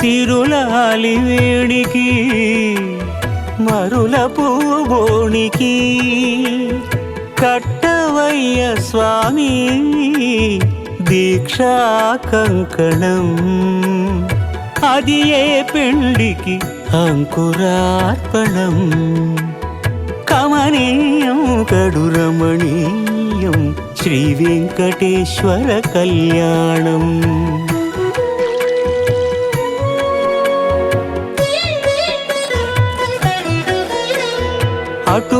సిరులాలి వేడికి మరుల పూబోనికి కట్టవయ్య స్వామి దీక్షా కంకణం. అది ఏ పెండికి అంకురార్పణం. కమనీయం కడు రమణీయం శ్రీ వెంకటేశ్వర కళ్యాణం.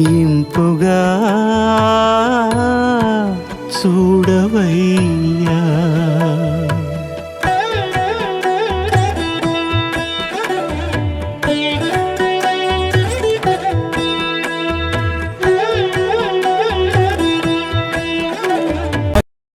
ఇంపుగా